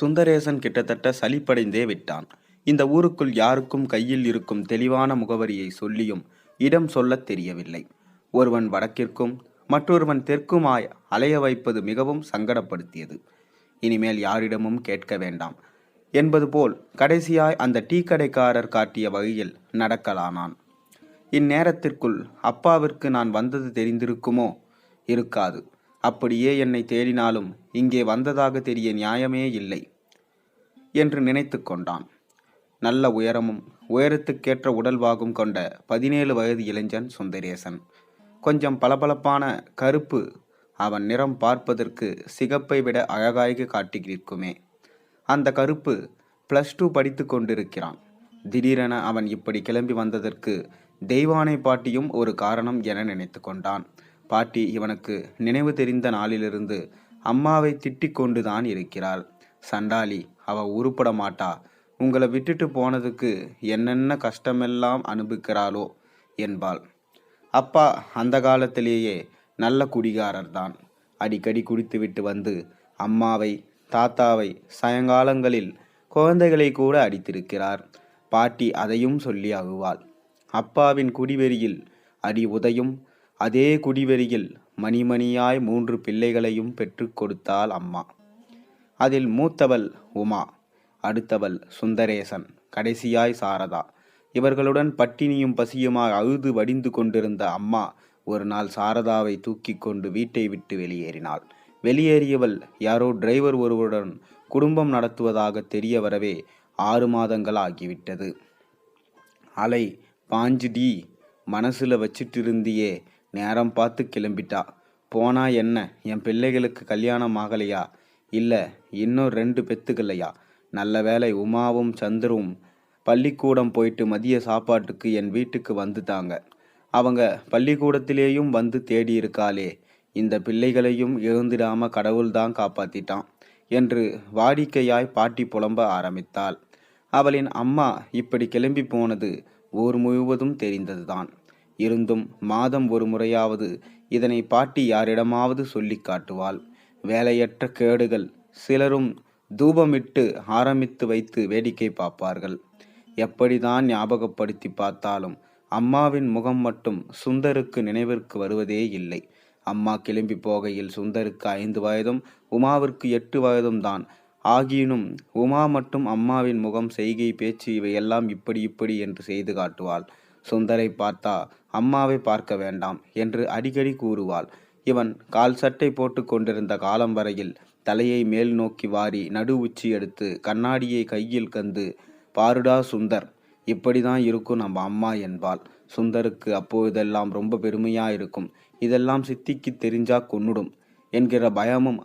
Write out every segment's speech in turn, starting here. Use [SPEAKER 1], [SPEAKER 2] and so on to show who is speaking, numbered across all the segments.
[SPEAKER 1] சுந்தரேசன் கிட்டத்தட்ட சலிப்படைந்தே விட்டான். இந்த ஊருக்குள் யாருக்கும் கையில் இருக்கும் தெளிவான முகவரியை சொல்லியும் இடம் சொல்லத் தெரியவில்லை. ஒருவன் வடக்கிற்கும் மற்றொருவன் தெற்குமாய் அலைய வைப்பது மிகவும் சங்கடப்படுத்தியது. இனிமேல் யாரிடமும் கேட்க வேண்டாம். என்பது போல் கடைசியாய் அந்த டீ கடைக்காரர் காட்டிய வகையில் நடக்கலானான். இந்நேரத்திற்குள் அப்பாவிற்கு நான் வந்தது தெரிந்திருக்குமோ? இருக்காது. அப்படியே என்னை தேடினாலும் இங்கே வந்ததாக தெரிய நியாயமே இல்லை என்று நினைத்து கொண்டான். நல்ல உயரமும் உயரத்துக்கேற்ற உடல்வாகும் கொண்ட பதினேழு வயது இளைஞன் சுந்தரேசன். கொஞ்சம் பளபளப்பான கருப்பு அவன் நிறம் பார்ப்பதற்கு சிகப்பை விட அழகாய்க்கு காட்டியிருக்குமே அந்த கருப்பு ப்ளஸ் டூ படித்து கொண்டிருக்கிறான். திடீரென அவன் இப்படி கிளம்பி வந்ததற்கு தெய்வானை பாட்டியும் ஒரு காரணம் என நினைத்து கொண்டான். பாட்டி இவனுக்கு நினைவு தெரிந்த நாளிலிருந்து அம்மாவை திட்டிக் கொண்டுதான் இருக்கிறாள். சண்டாளி அவ உருப்பட மாட்டா. உங்களை விட்டுட்டு போனதுக்கு என்னென்ன கஷ்டமெல்லாம் அனுபவிக்கிறாளோ என்பாள். அப்பா அந்த காலத்திலேயே நல்ல குடிகாரர் தான். அடிக்கடி குடித்துவிட்டு வந்து அம்மாவை தாத்தாவை சாயங்காலங்களில் குழந்தைகளை கூட அடித்திருக்கிறார். பாட்டி அதையும் சொல்லி அழுவாள் அப்பாவின் குடிவெறியில் அடி உதையும் அதே குடிவெறியில் மணிமணியாய் மூன்று பிள்ளைகளையும் பெற்று கொடுத்தாள் அம்மா. அதில் மூத்தவள் உமா அடுத்தவள் சுந்தரேசன் கடைசியாய் சாரதா. இவர்களுடன் பட்டினியும் பசியுமாய் அழுது வடிந்து கொண்டிருந்த அம்மா ஒரு நாள் சாரதாவை தூக்கி கொண்டு வீட்டை விட்டு வெளியேறினாள். வெளியேறியவள் யாரோ டிரைவர் ஒருவருடன் குடும்பம் நடத்துவதாக தெரிய வரவே ஆறு மாதங்கள் ஆகிவிட்டது. அலை பாஞ்சு டி மனசில் வச்சிட்டு இருந்தியே நேரம் பார்த்து கிளம்பிட்டா. போனா என்ன? என் பிள்ளைகளுக்கு கல்யாணம் ஆகலையா? இல்லை இன்னும் ரெண்டு பெத்துக்கலையா? நல்ல வேளை உமாவும் சந்திரும் பள்ளிக்கூடம் போயிட்டு மதிய சாப்பாட்டுக்கு என் வீட்டுக்கு வந்துட்டாங்க. அவங்க பள்ளிக்கூடத்திலேயும் வந்து தேடி இருக்காளே. இந்த பிள்ளைகளையும் எழுந்திடாம கடவுள்தான் காப்பாத்திட்டான் என்று வாடிக்கையாய் பாட்டி புலம்ப ஆரம்பித்தாள். அவளின் அம்மா இப்படி கிளம்பி போனது ஊர் முழுவதும் தெரிந்ததுதான். இருந்தும் மாதம் ஒரு முறையாவது இதனை பாட்டி யாரிடமாவது சொல்லி காட்டுவாள். வேலையற்ற கேடுகள் சிலரும் தூபமிட்டு ஆரம்பித்து வைத்து வேடிக்கை பார்ப்பார்கள். எப்படிதான் ஞாபகப்படுத்தி பார்த்தாலும் அம்மாவின் முகம் மட்டும் சுந்தருக்கு நினைவிற்கு வருவதே இல்லை. அம்மா கிளம்பி போகையில் சுந்தருக்கு ஐந்து வயதும் உமாவிற்கு எட்டு வயதும் தான். ஆகியினும் உமா மட்டும் அம்மாவின் முகம் செய்கை பேச்சு இவையெல்லாம் இப்படி இப்படி என்று செய்து காட்டுவாள். சுந்தரை பார்த்தா அம்மாவை பார்க்க வேண்டாம் என்று அடிக்கடி கூறுவாள். இவன் கால் சட்டை போட்டு கொண்டிருந்த காலம் வரையில் தலையை மேல் நோக்கி வாரி நடு உச்சி எடுத்து கண்ணாடியை கையில் கந்து பாருடா சுந்தர் இப்படிதான் இருக்கும் நம்ம அம்மா என்பாள். சுந்தருக்கு அப்போதெல்லாம் ரொம்ப பெருமையா இருக்கும். இதெல்லாம் சித்திக்கு தெரிஞ்சா கொன்னுடும் என்கிற பயமும்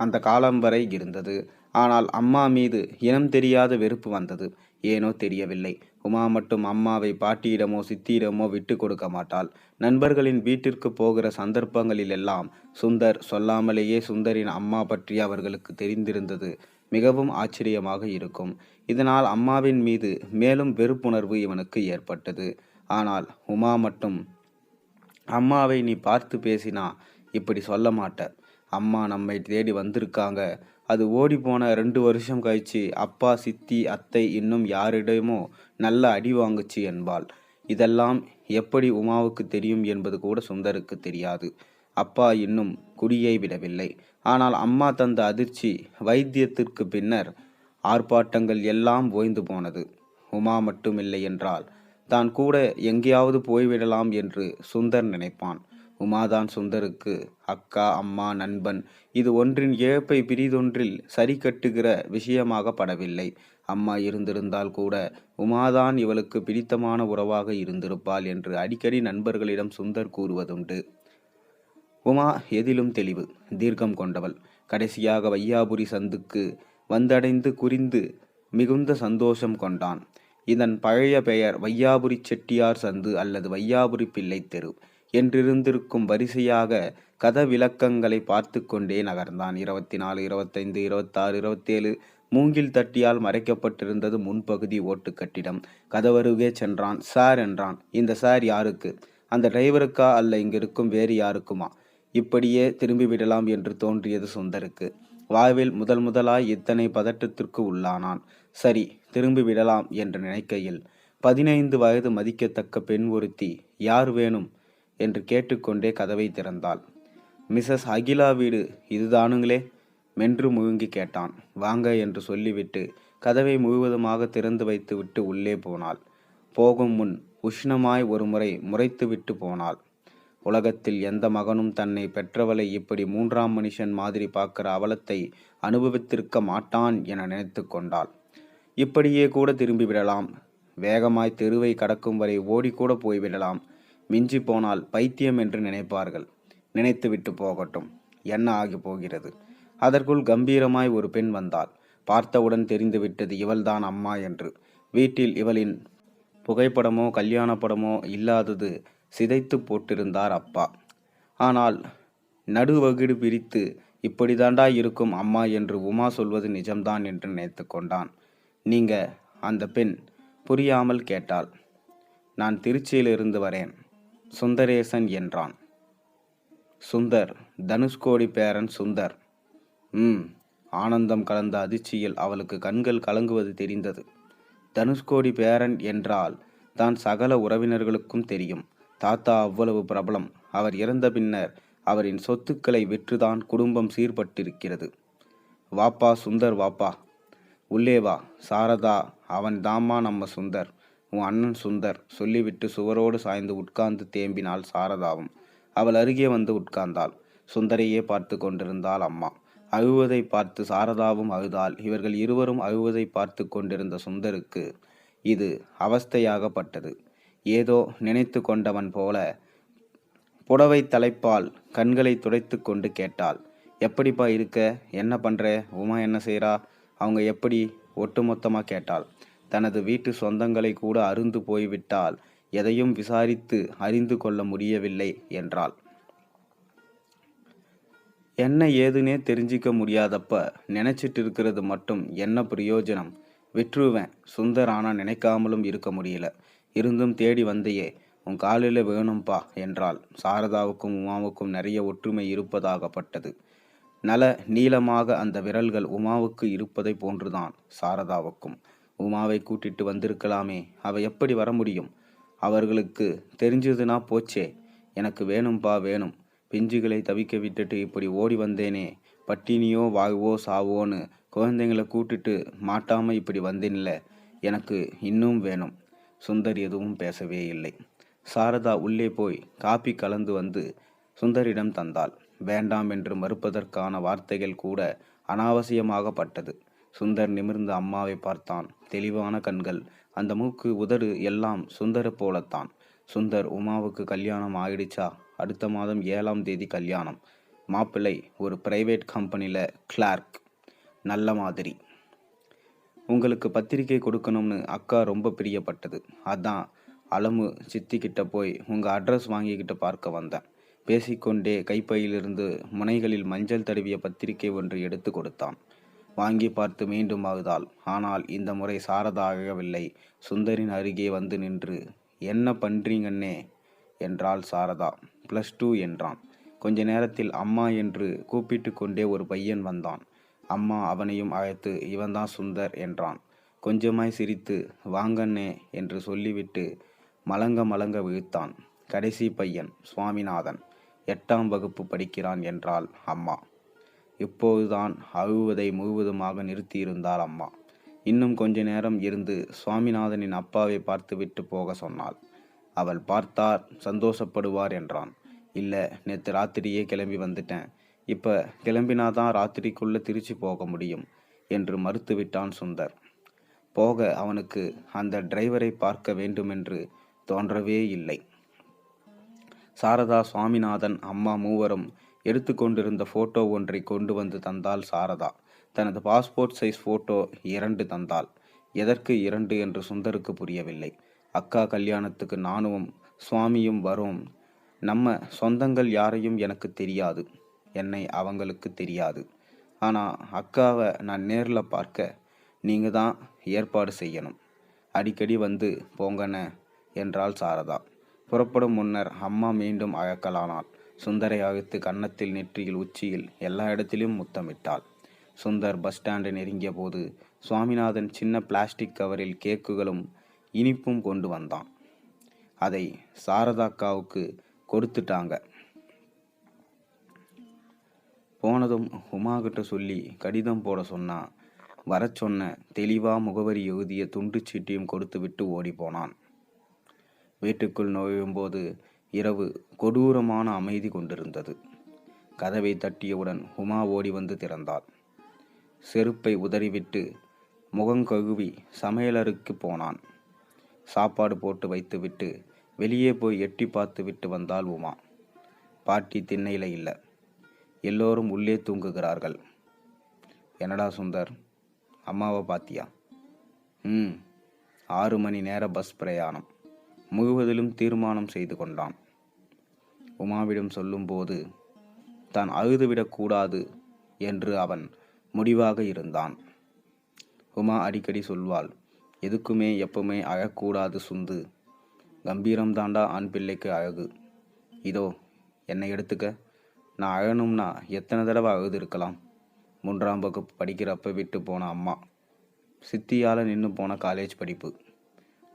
[SPEAKER 1] அந்த காலம் வரை இருந்தது. ஆனால் அம்மா மீது இனம் தெரியாத வெறுப்பு வந்தது. ஏனோ தெரியவில்லை. உமா மட்டும் அம்மாவை பாட்டியிடமோ சித்தியிடமோ விட்டு கொடுக்க மாட்டாள். நண்பர்களின் வீட்டிற்கு போகிற சந்தர்ப்பங்களில் எல்லாம் சுந்தர் சொல்லாமலேயே சுந்தரின் அம்மா பற்றி அவர்களுக்கு தெரிந்திருந்தது மிகவும் ஆச்சரியமாக இருக்கும். இதனால் அம்மாவின் மீது மேலும் வெறுப்புணர்வு இவனுக்கு ஏற்பட்டது. ஆனால் உமா மட்டும் அம்மாவை நீ பார்த்து பேசினா இப்படி சொல்ல மாட்ட அம்மா நம்மை தேடி வந்திருக்காங்க. அது ஓடி போன ரெண்டு வருஷம் கழிச்சு அப்பா சித்தி அத்தை இன்னும் யாரிடமோ நல்ல அடி வாங்குச்சு என்பாள். இதெல்லாம் எப்படி உமாவுக்கு தெரியும் என்பது கூட சுந்தருக்கு தெரியாது. அப்பா இன்னும் குடியை விடவில்லை. ஆனால் அம்மா தந்த அதிர்ச்சி வைத்தியத்திற்கு பின்னர் ஆர்ப்பாட்டங்கள் எல்லாம் ஓய்ந்து போனது. உமா மட்டுமில்லை என்றால் தான் கூட எங்கேயாவது போய்விடலாம் என்று சுந்தர் நினைப்பான். உமாதான் சுந்தருக்கு அக்கா அம்மா நண்பன். இது ஒன்றின் இழப்பை பிரிதொன்றில் சரி கட்டுகிற விஷயமாக படவில்லை. அம்மா இருந்திருந்தால் கூட உமாதான் இவளுக்கு பிடித்தமான உறவாக இருந்திருப்பாள் என்று அடிக்கடி நண்பர்களிடம் சுந்தர் கூறுவதுண்டு. உமா எதிலும் தெளிவு தீர்க்கம் கொண்டவள். கடைசியாக வையாபுரி சந்துக்கு வந்தடைந்து குறிந்து மிகுந்த சந்தோஷம் கொண்டான். இதன் பழைய பெயர் வையாபுரி செட்டியார் சந்து அல்லது வையாபுரி பிள்ளை தெரு. என்றிருந்திருக்கும் வரிசையாக கத விளக்கங்களை பார்த்து கொண்டே நகர்ந்தான். இருபத்தி நாலு இருபத்தைந்து இருபத்தாறு இருபத்தேழு மூங்கில் தட்டியால் மறைக்கப்பட்டிருந்தது முன்பகுதி ஓட்டு கட்டிடம். கதவருகே சென்றான். சார் என்றான். இந்த சார் யாருக்கு? அந்த டிரைவருக்கா? அல்ல இங்கிருக்கும் வேறு யாருக்குமா? இப்படியே திரும்பிவிடலாம் என்று தோன்றியது சுந்தருக்கு. வாழ்வில் முதல் முதலாய் இத்தனை பதட்டத்திற்கு உள்ளானான். சரி திரும்பி விடலாம் என்று நினைக்கையில் பதினைந்து வயது மதிக்கத்தக்க பெண் ஒருத்தி யார் வேணும்? என்று கேட்டுக்கொண்டே கதவை திறந்தாள். மிஸ்ஸஸ் அகிலா வீடு இதுதானுங்களே? மென்று முழுங்கி கேட்டான். வாங்க என்று சொல்லிவிட்டு கதவை முழுவதுமாக திறந்து வைத்துவிட்டு உள்ளே போனாள். போகும் முன் உஷ்ணமாய் ஒருமுறை முறைத்துவிட்டு போனாள். உலகத்தில் எந்த மகனும் தன்னை பெற்றவளை இப்படி மூன்றாம் மனுஷன் மாதிரி பார்க்கிற அவலத்தை அனுபவித்திருக்க மாட்டான் என நினைத்து கொண்டாள். இப்படியே கூட திரும்பி விடலாம். வேகமாய் தெருவை கடக்கும் வரை ஓடிக்கூட போய்விடலாம். மிஞ்சி போனால் பைத்தியம் என்று நினைப்பார்கள். நினைத்துவிட்டு போகட்டும். என்ன ஆகி போகிறது? அதற்குள் கம்பீரமாய் ஒரு பெண் வந்தாள். பார்த்தவுடன் தெரிந்துவிட்டது இவள்தான் அம்மா என்று. வீட்டில் இவளின் புகைப்படமோ கல்யாண படமோ இல்லாதது சிதைத்து போட்டிருந்தார் அப்பா. ஆனால் நடுவகிடு பிரித்து இப்படிதாண்டா இருக்கும் அம்மா என்று உமா சொல்வது நிஜம்தான் என்று நினைத்து கொண்டான். நீங்க அந்த பெண் புரியாமல் கேட்டாள். நான் திருச்சியிலிருந்து வரேன். சுந்தரேசன் என்றான். சுந்தர் தனுஷ்கோடி பேரன் சுந்தர். ம் ஆனந்தம் கலந்த அதிர்ச்சியில் அவளுக்கு கண்கள் கலங்குவது தெரிந்தது. தனுஷ்கோடி பேரன் என்றால் தான் சகல உறவினர்களுக்கும் தெரியும். தாத்தா அவ்வளவு பிரபலம். அவர் இறந்த பின்னர் அவரின் சொத்துக்களை விற்றுதான் குடும்பம் சீர்பட்டிருக்கிறது. வாப்பா சுந்தர் வாப்பா. உள்ளே வா சாரதா அவன் தாம்மா நம்ம சுந்தர். உன் அண்ணன் சுந்தர் சொல்லிவிட்டு சுவரோடு சாய்ந்து உட்கார்ந்து தேம்பினாள் சாரதாவும். அவள் அருகே வந்து உட்கார்ந்தாள். சுந்தரையே பார்த்து கொண்டிருந்தாள் அம்மா. அழுவதை பார்த்து சாரதாவும் அழுதாள். இவர்கள் இருவரும் அழுவதை பார்த்து கொண்டிருந்த சுந்தருக்கு இது அவஸ்தையாகப்பட்டது. ஏதோ நினைத்து கொண்டவன் போல புடவை தலைப்பால் கண்களை துடைத்து கொண்டு கேட்டாள். எப்படிப்பா இருக்க? என்ன பண்ணுற உமா என்ன செய்கிறா அவங்க எப்படி ஒட்டுமொத்தமாக கேட்டாள். தனது வீட்டு சொந்தங்களை கூட அருந்து போய்விட்டால் எதையும் விசாரித்து அறிந்து கொள்ள முடியவில்லை என்றாள். என்ன ஏதுனே தெரிஞ்சிக்க முடியாதப்ப நினைச்சிட்டு இருக்கிறது மட்டும் என்ன பிரயோஜனம்? விட்டுருவேன் சுந்தர் ஆனால் நினைக்காமலும் இருக்க முடியல. இருந்தும் தேடி வந்தையே. உன் காலில் வேணும்பா என்றாள். சாரதாவுக்கும் உமாவுக்கும் நிறைய ஒற்றுமை இருப்பதாகப்பட்டது. நல நீளமாக அந்த விரல்கள் உமாவுக்கு இருப்பதை போன்றுதான் சாரதாவுக்கும். உமாவை கூட்டிட்டு வந்திருக்கலாமே. அவ எப்படி வர முடியும்? அவர்களுக்கு தெரிஞ்சதுன்னா போச்சே. எனக்கு வேணும்பா வேணும். பிஞ்சுகளை தவிக்க விட்டுட்டு இப்படி ஓடி வந்தேனே. பட்டினியோ வாழ்வோ சாவோன்னு குழந்தைங்களை கூட்டிட்டு மாட்டாமல் இப்படி வந்தேன்ல. எனக்கு இன்னும் வேணும். சுந்தர் எதுவும் பேசவே இல்லை. சாரதா உள்ளே போய் காப்பி கலந்து வந்து சுந்தரிடம் தந்தாள். வேண்டாம் என்று மறுப்பதற்கான வார்த்தைகள் கூட அனாவசியமாகப்பட்டது. சுந்தர் நிமிர்ந்து அம்மாவை பார்த்தான். தெளிவான கண்கள். அந்த மூக்கு உதடு எல்லாம் சுந்தர போலத்தான். சுந்தர் உமாவுக்கு கல்யாணம் ஆயிடுச்சா? அடுத்த மாதம் ஏழாம் தேதி கல்யாணம். மாப்பிள்ளை ஒரு பிரைவேட் கம்பெனியில் கிளார்க் நல்ல மாதிரி. உங்களுக்கு பத்திரிக்கை கொடுக்கணும்னு அக்கா ரொம்ப பிரியப்பட்டது. அதான் அலமு சித்திக்கிட்ட போய் உங்கள் அட்ரஸ் வாங்கிக்கிட்டு பார்க்க வந்தேன். பேசிக்கொண்டே கைப்பையிலிருந்து முனைகளில் மஞ்சள் தடவிய பத்திரிகை ஒன்று எடுத்து கொடுத்தான். வாங்கி பார்த்து மீண்டும் அழுதாள் ஆனால் இந்த முறை சாரதா ஆகவில்லை. சுந்தரின் அருகே வந்து நின்று என்ன பண்றீங்கன்னே என்றாள் சாரதா. ப்ளஸ் டூ என்றான். கொஞ்ச நேரத்தில் அம்மா என்று கூப்பிட்டு கொண்டே ஒரு பையன் வந்தான். அம்மா அவனையும் அழைத்து இவன்தான் சுந்தர் என்றான். கொஞ்சமாய் சிரித்து வாங்கண்ணே என்று சொல்லிவிட்டு மலங்க மலங்க விழுத்தான். கடைசி பையன் சுவாமிநாதன். எட்டாம் வகுப்பு படிக்கிறான் என்றாள் அம்மா. இப்போதுதான் அழுவதை முழுவதுமாக நிறுத்தியிருந்தாள் அம்மா. இன்னும் கொஞ்ச நேரம் இருந்து சுவாமிநாதனின் அப்பாவை பார்த்துவிட்டு போக சொன்னாள். அவள் பார்த்தார் சந்தோஷப்படுவார் என்றான். இல்லை நேற்று ராத்திரியே கிளம்பி வந்துட்டேன். இப்போ கிளம்பினாதான் ராத்திரிக்குள்ளே திருச்சி போக முடியும் என்று மறுத்துவிட்டான் சுந்தர். போக அவனுக்கு அந்த டிரைவரை பார்க்க வேண்டுமென்று தோன்றவே இல்லை. சாரதா சுவாமிநாதன் அம்மா மூவரும் எடுத்துக்கொண்டிருந்த போட்டோ ஒன்றை கொண்டு வந்து தந்தாள் சாரதா. தனது பாஸ்போர்ட் சைஸ் போட்டோ இரண்டு தந்தாள் எதற்கு இரண்டு என்று சுந்தருக்கு புரியவில்லை. அக்கா கல்யாணத்துக்கு நானும் சுவாமியும் வரோம். நம்ம சொந்தங்கள் யாரையும் எனக்கு தெரியாது. என்னை அவங்களுக்கு தெரியாது. ஆனால் அக்காவை நான் நேரில் பார்க்க நீங்கள் தான் ஏற்பாடு செய்யணும். அடிக்கடி வந்து போங்கன என்றாள் சாரதா. புறப்படும் முன்னர் அம்மா மீண்டும் அழைக்கலானாள். சுந்தரை அழைத்து கன்னத்தில் நெற்றியில் உச்சியில் எல்லா இடத்திலும் முத்தமிட்டாள். சுந்தர் பஸ் ஸ்டாண்டை நெருங்கிய போது சுவாமிநாதன் சின்ன பிளாஸ்டிக் கவரில் கேக்குகளும் இனிப்பும் கொண்டு வந்தான். அதை சாரதாக்காவுக்கு கொடுத்துட்டாங்க. போனதும் உமாகிட்ட சொல்லி கடிதம் போட சொன்னா வர சொன்ன தெளிவா முகவரி எழுதிய துண்டுச் சீட்டையும் கொடுத்துவிட்டு ஓடி போனான். வீட்டுக்குள் நுழையும்போது இரவு கொடூரமான அமைதி கொண்டிருந்தது. கதவை தட்டியவுடன் உமா ஓடி வந்து திறந்தாள். செருப்பை உதறிவிட்டு முகங்கழுவி சமையலருக்கு போனான். சாப்பாடு போட்டு வைத்துவிட்டு வெளியே போய் எட்டி பார்த்து விட்டு வந்தாள் உமா. பாட்டி திண்ணையில் இல்லை. எல்லோரும் உள்ளே தூங்குகிறார்கள். என்னடா சுந்தர் அம்மாவை பாத்தியா? ம் ஆறு மணி நேர பஸ் பிரயாணம். முழுவதிலும் தீர்மானம் செய்து கொண்டான். உமாவிடம் சொல்லும்போது தான் அழுதுவிடக்கூடாது என்று அவன் முடிவாக இருந்தான். உமா அடிக்கடி சொல்வாள் எதுக்குமே எப்பவுமே அழக்கூடாது சுந்து. கம்பீரம் தாண்டா ஆண் பிள்ளைக்கு அழகு. இதோ என்னை எடுத்துக்க. நான் அழணும்னா எத்தனை தடவை அழுது இருக்கலாம் மூன்றாம் வகுப்பு படிக்கிறப்ப விட்டு போன அம்மா. சித்தியால் நின்று போன காலேஜ் படிப்பு.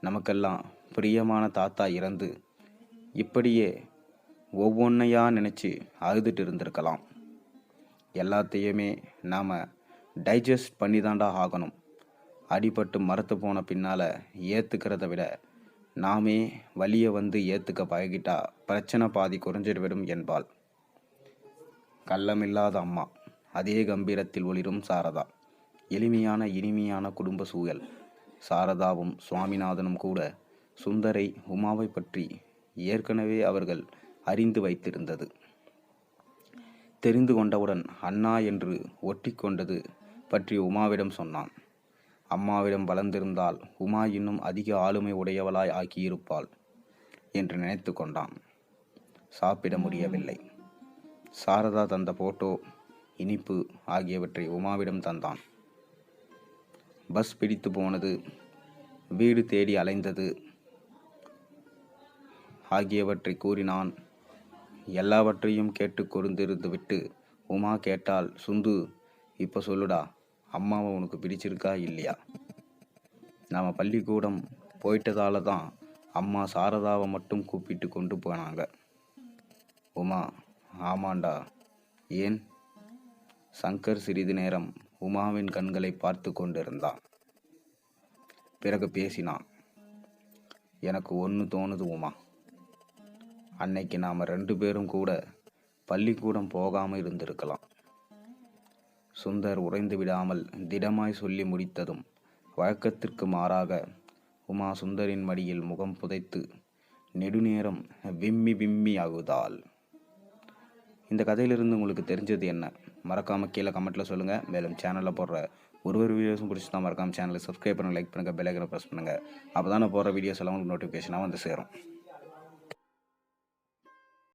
[SPEAKER 1] நமக்கெல்லாம் பிரியமான தாத்தா இறந்து இப்படியே ஒவ்வொன்றையா நினச்சி அழுதுட்டு இருந்திருக்கலாம். எல்லாத்தையுமே நாம் டைஜஸ்ட் பண்ணி தாண்டா ஆகணும். அடிபட்டு மரத்து போன பின்னால் ஏற்றுக்கிறத விட நாமே வலியை வந்து ஏற்றுக்க பழகிட்டா பிரச்சனை பாதி குறைஞ்சிடுவிடும் என்பாள். கள்ளமில்லாத அம்மா அதே கம்பீரத்தில் ஒளிரும் சாரதா எளிமையான இனிமையான குடும்ப சூழல். சாரதாவும் சுவாமிநாதனும் கூட சுந்தரை உமாவை பற்றி ஏற்கனவே அவர்கள் அறிந்து வைத்திருந்தது. தெரிந்து கொண்டவுடன் அண்ணா என்று ஒட்டிக்கொண்டது பற்றி உமாவிடம் சொன்னான். அம்மாவிடம் வளர்ந்திருந்தால் உமா இன்னும் அதிக ஆளுமை உடையவளாய் ஆக்கியிருப்பாள் என்று நினைத்து கொண்டான். சாப்பிட முடியவில்லை. சாரதா தந்த போட்டோ இனிப்பு ஆகியவற்றை உமாவிடம் தந்தான். பஸ் பிடித்து போனது வீடு தேடி அலைந்தது ஆகியவற்றை கூறினான். எல்லாவற்றையும் கேட்டு கொண்டிருந்து விட்டு உமா கேட்டால் சுந்து இப்போ சொல்லுடா அம்மாவை உனக்கு பிடிச்சிருக்கா இல்லையா? நாம் பள்ளிக்கூடம் போயிட்டதால தான் அம்மா சாரதாவை மட்டும் கூப்பிட்டு கொண்டு போனாங்க. உமா ஆமாண்டா. ஏன்? சங்கர் சிறிது நேரம் உமாவின் கண்களை பார்த்து கொண்டிருந்தான். பிறகு பேசினான். எனக்கு ஒன்று தோணுது உமா. அன்னைக்கு நாம் ரெண்டு பேரும் கூட பள்ளிக்கூடம் போகாமல் இருந்திருக்கலாம். சுந்தர் உறைந்து விடாமல் திடமாய் சொல்லி முடித்ததும் வழக்கத்திற்கு மாறாக உமா சுந்தரின் மடியில் முகம் புதைத்து நெடுநேரம் விம்மி விம்மி ஆகுதால் இந்த கதையிலிருந்து உங்களுக்கு தெரிஞ்சது என்ன? மறக்காமல் கீழே கமெண்ட்டில் சொல்லுங்கள் மேலும் சேனலில் போடுற ஒரு ஒரு வீடியோஸும் பிடிச்சி தான் மறக்காமல் சேனலை சப்ஸ்கிரைப் பண்ணுங்கள் லைக் பண்ணுங்கள் பெல் ஐக்கனை ப்ரெஸ் பண்ணுங்கள் அப்போ தான் நான் போடுற வீடியோஸ் எல்லாம் உங்களுக்கு நோட்டிஃபிகேஷனாக வந்து சேரும்.